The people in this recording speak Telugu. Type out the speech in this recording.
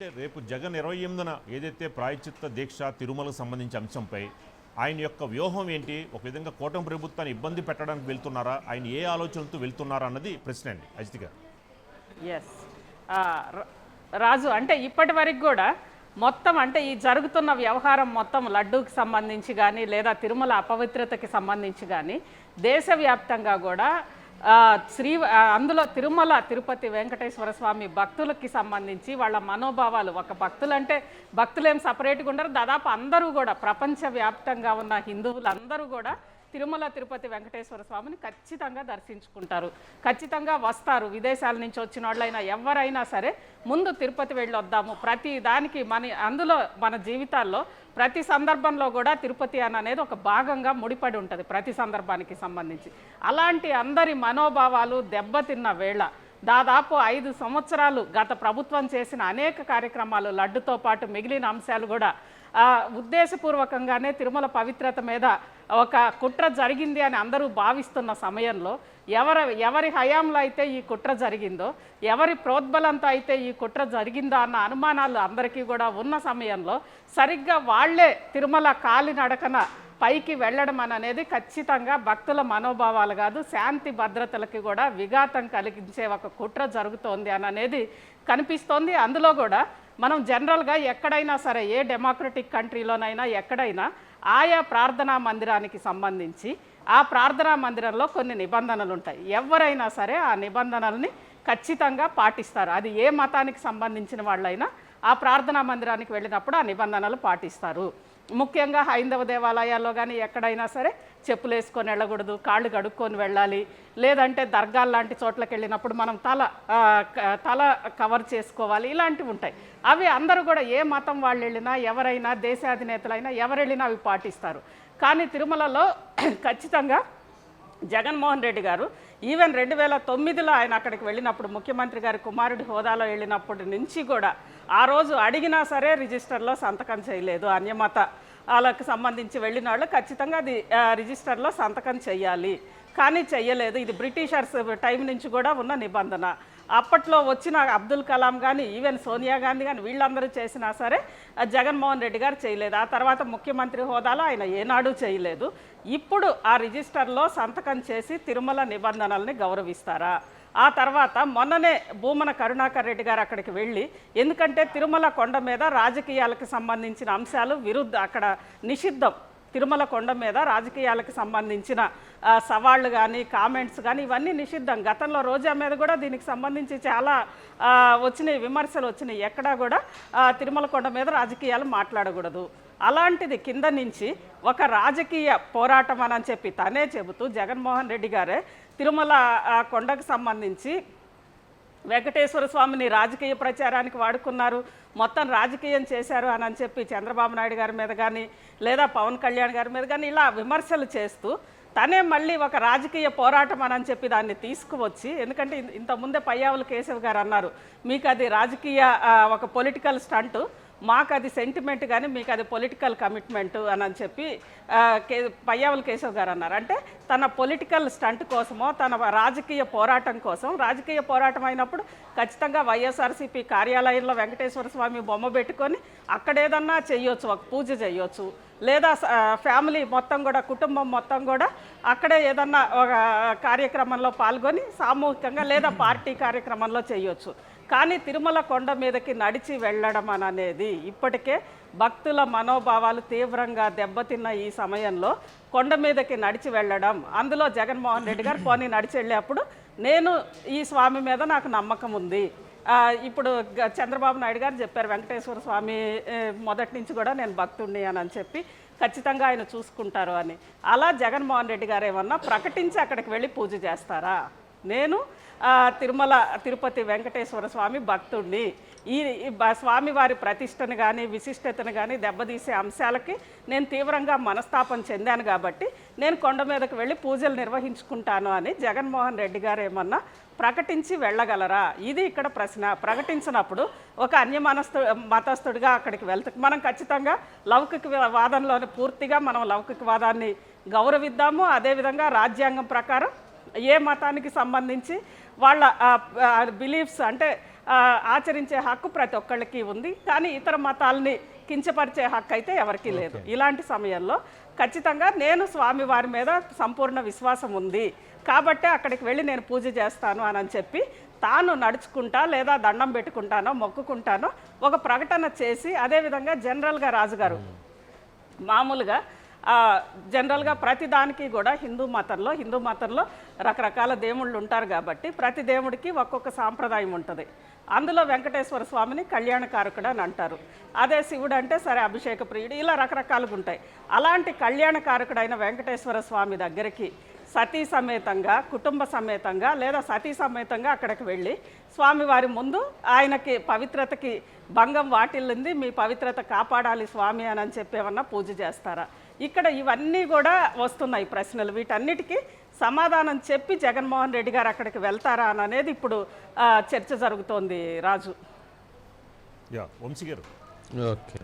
రేపు జగన్ ఇరవై ఎనిమిదిన ఏదైతే ప్రాయచిత్త దీక్ష తిరుమలకు సంబంధించి అంశంపై ఆయన యొక్క వ్యూహం ఏంటి? ఒక విధంగా కూటమి ప్రభుత్వాన్ని ఇబ్బంది పెట్టడానికి వెళ్తున్నారా? ఆయన ఏ ఆలోచనలతో వెళ్తున్నారా అన్నది ప్రశ్న అండి. అజిత్ గారు. ఎస్ రాజు అంటే ఇప్పటి వరకు కూడా మొత్తం అంటే ఈ జరుగుతున్న వ్యవహారం మొత్తం లడ్డూకి సంబంధించి కానీ లేదా తిరుమల అపవిత్రతకి సంబంధించి కానీ దేశవ్యాప్తంగా కూడా శ్రీ అందులో తిరుమల తిరుపతి వెంకటేశ్వర స్వామి భక్తులకి సంబంధించి వాళ్ళ మనోభావాలు. ఒక భక్తులు అంటే భక్తులు ఏం సపరేట్గా ఉండరు. దాదాపు అందరూ కూడా ప్రపంచవ్యాప్తంగా ఉన్న హిందువులు అందరూ కూడా తిరుమల తిరుపతి వెంకటేశ్వర స్వామిని ఖచ్చితంగా దర్శించుకుంటారు. ఖచ్చితంగా వస్తారు. విదేశాల నుంచి వచ్చిన వాళ్ళైనా ఎవరైనా సరే ముందు తిరుపతి వెళ్ళి వద్దాము ప్రతి దానికి మన అందులో మన జీవితాల్లో ప్రతి సందర్భంలో కూడా తిరుపతి అని అనేది ఒక భాగంగా ముడిపడి ఉంటుంది ప్రతి సందర్భానికి సంబంధించి. అలాంటి అందరి మనోభావాలు దెబ్బతిన్న వేళ దాదాపు ఐదు సంవత్సరాలు గత ప్రభుత్వం చేసిన అనేక కార్యక్రమాలు లడ్డుతో పాటు మిగిలిన అంశాలు కూడా ఉద్దేశపూర్వకంగానే తిరుమల పవిత్రత మీద ఒక కుట్ర జరిగింది అని అందరూ భావిస్తున్న సమయంలో ఎవరి ఎవరి హయాంలో అయితే ఈ కుట్ర జరిగిందో ఎవరి ప్రోద్బలంతో అయితే ఈ కుట్ర జరిగిందో అన్న అనుమానాలు అందరికీ కూడా ఉన్న సమయంలో సరిగ్గా వాళ్ళే తిరుమల కాలినడకన పైకి వెళ్ళడం అని అనేది ఖచ్చితంగా భక్తుల మనోభావాలు కాదు శాంతి భద్రతలకి కూడా విఘాతం కలిగించే ఒక కుట్ర జరుగుతోంది అని అనేది కనిపిస్తోంది. అందులో కూడా మనం జనరల్గా ఎక్కడైనా సరే ఏ డెమోక్రటిక్ కంట్రీలోనైనా ఎక్కడైనా ఆయా ప్రార్థనా మందిరానికి సంబంధించి ఆ ప్రార్థనా మందిరంలో కొన్ని నిబంధనలు ఉంటాయి. ఎవరైనా సరే ఆ నిబంధనల్ని ఖచ్చితంగా పాటిస్తారు. అది ఏ మతానికి సంబంధించిన వాళ్ళైనా ఆ ప్రార్థనా మందిరానికి వెళ్ళినప్పుడు ఆ నిబంధనలు పాటిస్తారు. ముఖ్యంగా హైందవ దేవాలయాల్లో కానీ ఎక్కడైనా సరే చెప్పులు వేసుకొని వెళ్ళకూడదు కాళ్ళు కడుక్కొని వెళ్ళాలి. లేదంటే దర్గాలు లాంటి చోట్లకి వెళ్ళినప్పుడు మనం తల క- తల కవర్ చేసుకోవాలి. ఇలాంటివి ఉంటాయి. అవి అందరూ కూడా ఏ మతం వాళ్ళు వెళ్ళినా ఎవరైనా దేశాధినేతలైనా ఎవరు వెళ్ళినా అవి పాటిస్తారు. కానీ తిరుమలలో ఖచ్చితంగా జగన్మోహన్ రెడ్డి గారు ఈవెన్ రెండు వేల తొమ్మిదిలో ఆయన అక్కడికి వెళ్ళినప్పుడు ముఖ్యమంత్రి గారి కుమారుడి హోదాలో వెళ్ళినప్పటి నుంచి కూడా ఆ రోజు అడిగినా సరే రిజిస్టర్లో సంతకం చేయలేదు. అన్యమత వాళ్ళకి సంబంధించి వెళ్ళిన వాళ్ళు ఖచ్చితంగా అది రిజిస్టర్లో సంతకం చేయాలి. కానీ చెయ్యలేదు ఇది బ్రిటిషర్స్ టైం నుంచి కూడా ఉన్న నిబంధన. అప్పట్లో వచ్చిన అబ్దుల్ కలాం కానీ ఈవెన్ సోనియా గాంధీ కానీ వీళ్ళందరూ చేసినా సరే జగన్మోహన్ రెడ్డి గారు చేయలేదు. ఆ తర్వాత ముఖ్యమంత్రి హోదాలో ఆయన ఏనాడు చేయలేదు. ఇప్పుడు ఆ రిజిస్టర్లో సంతకం చేసి తిరుమల నిబంధనల్ని గౌరవిస్తారా? ఆ తర్వాత మొన్ననే భూమన కరుణాకర్ రెడ్డి గారు అక్కడికి వెళ్ళి ఎందుకంటే తిరుమల కొండ మీద రాజకీయాలకు సంబంధించిన అంశాలు విరుద్ధ అక్కడ నిషిద్ధం. తిరుమల కొండ మీద రాజకీయాలకు సంబంధించిన సవాళ్ళు కానీ కామెంట్స్ కానీ ఇవన్నీ నిషిద్ధం. గతంలో రోజా మీద కూడా దీనికి సంబంధించి చాలా వచ్చినాయి విమర్శలు వచ్చినాయి. ఎక్కడా కూడా తిరుమల కొండ మీద రాజకీయాలు మాట్లాడకూడదు. అలాంటిది కింద నుంచి ఒక రాజకీయ పోరాటం అని చెప్పి తనే చెబుతూ జగన్మోహన్ రెడ్డి గారే తిరుమల కొండకు సంబంధించి వెంకటేశ్వర స్వామిని రాజకీయ ప్రచారానికి వాడుకున్నారు. మొత్తం రాజకీయం చేశారు అని అని చెప్పి చంద్రబాబు నాయుడు గారి మీద కానీ లేదా పవన్ కళ్యాణ్ గారి మీద కానీ ఇలా విమర్శలు చేస్తూ తనే మళ్ళీ ఒక రాజకీయ పోరాటం అని చెప్పి దాన్ని తీసుకువచ్చి ఎందుకంటే ఇంతకుముందే పయ్యావుల కేశవ్ గారు అన్నారు మీకు అది రాజకీయ ఒక పొలిటికల్ స్టంటు మాకు అది సెంటిమెంట్ కానీ మీకు అది పొలిటికల్ కమిట్మెంట్ అని అని చెప్పి కే పయ్యావుల కేశవ్ గారు అన్నారు. అంటే తన పొలిటికల్ స్టంట్ కోసమో తన రాజకీయ పోరాటం కోసం రాజకీయ పోరాటం అయినప్పుడు ఖచ్చితంగా వైఎస్ఆర్సీపీ కార్యాలయంలో వెంకటేశ్వర స్వామి బొమ్మ పెట్టుకొని అక్కడ ఏదన్నా చేయొచ్చు ఒక పూజ చేయొచ్చు లేదా ఫ్యామిలీ మొత్తం కూడా కుటుంబం మొత్తం కూడా అక్కడే ఏదన్నా ఒక కార్యక్రమంలో పాల్గొని సామూహికంగా లేదా పార్టీ కార్యక్రమంలో చేయొచ్చు కానీ తిరుమల కొండ మీదకి నడిచి వెళ్ళడం అని అనేది ఇప్పటికే భక్తుల మనోభావాలు తీవ్రంగా దెబ్బతిన్న ఈ సమయంలో కొండ మీదకి నడిచి వెళ్ళడం. అందులో జగన్మోహన్ రెడ్డి గారు పోనీ నడిచి వెళ్ళేప్పుడు నేను ఈ స్వామి మీద నాకు నమ్మకం ఉంది. ఇప్పుడు చంద్రబాబు నాయుడు గారు చెప్పారు వెంకటేశ్వర స్వామి మొదటి నుంచి కూడా నేను భక్తుడిని అని అని చెప్పి ఖచ్చితంగా ఆయన చూసుకుంటారు అని. అలా జగన్మోహన్ రెడ్డి గారు ఏమన్నా ప్రకటించి అక్కడికి వెళ్ళి పూజ చేస్తారా? నేను తిరుమల తిరుపతి వెంకటేశ్వర స్వామి భక్తుడిని ఈ ఈ స్వామి వారి ప్రతిష్టను కానీ విశిష్టతను కానీ దెబ్బతీసే అంశాలకి నేను తీవ్రంగా మనస్తాపం చెందాను కాబట్టి నేను కొండ మీదకు వెళ్ళి పూజలు నిర్వహించుకుంటాను అని జగన్మోహన్ రెడ్డి గారు ఏమన్నా ప్రకటించి వెళ్ళగలరా? ఇది ఇక్కడ ప్రశ్న. ప్రకటించినప్పుడు ఒక అన్యమనస్తు మతస్థుడిగా అక్కడికి వెళ్తా మనం ఖచ్చితంగా లౌకిక వాదంలోని పూర్తిగా మనం లౌకిక వాదాన్ని గౌరవిద్దాము. అదేవిధంగా రాజ్యాంగం ప్రకారం ఏ మతానికి సంబంధించి వాళ్ళ బిలీఫ్స్ అంటే ఆచరించే హక్కు ప్రతి ఒక్కళ్ళకి ఉంది. కానీ ఇతర మతాలని కించపరిచే హక్కు అయితే ఎవరికీ లేదు. ఇలాంటి సమయంలో ఖచ్చితంగా నేను స్వామివారి మీద సంపూర్ణ విశ్వాసం ఉంది. కాబట్టే అక్కడికి వెళ్ళి నేను పూజ చేస్తాను అని అని చెప్పి తాను నడుచుకుంటా లేదా దండం పెట్టుకుంటానో మొక్కుకుంటానో ఒక ప్రకటన చేసి అదేవిధంగా జనరల్గా రాజుగారు మామూలుగా జనరల్గా ప్రతి దానికి కూడా హిందూ మతంలో హిందూ మతంలో రకరకాల దేవుళ్ళు ఉంటారు కాబట్టి ప్రతి దేవుడికి ఒక్కొక్క సాంప్రదాయం ఉంటుంది. అందులో వెంకటేశ్వర స్వామిని కళ్యాణకారకుడు అని అంటారు. అదే శివుడు అంటే సరే అభిషేక ప్రియుడు ఇలా రకరకాలుగా ఉంటాయి. అలాంటి కళ్యాణకారకుడైన వెంకటేశ్వర స్వామి దగ్గరికి సతీ సమేతంగా కుటుంబ సమేతంగా లేదా సతీ సమేతంగా అక్కడికి వెళ్ళి స్వామివారి ముందు ఆయనకి పవిత్రతకి భంగం వాటిల్లింది మీ పవిత్రత కాపాడాలి స్వామి అని చెప్పేమన్నా చెప్పి ఏమన్నా పూజ చేస్తారా? ఇక్కడ ఇవన్నీ కూడా వస్తున్నాయి ప్రశ్నలు. వీటన్నిటికీ సమాధానం చెప్పి జగన్మోహన్ రెడ్డి గారు అక్కడికి వెళ్తారా అని అనేది ఇప్పుడు చర్చ జరుగుతోంది రాజు. యా వంశీ గారు. ఓకే.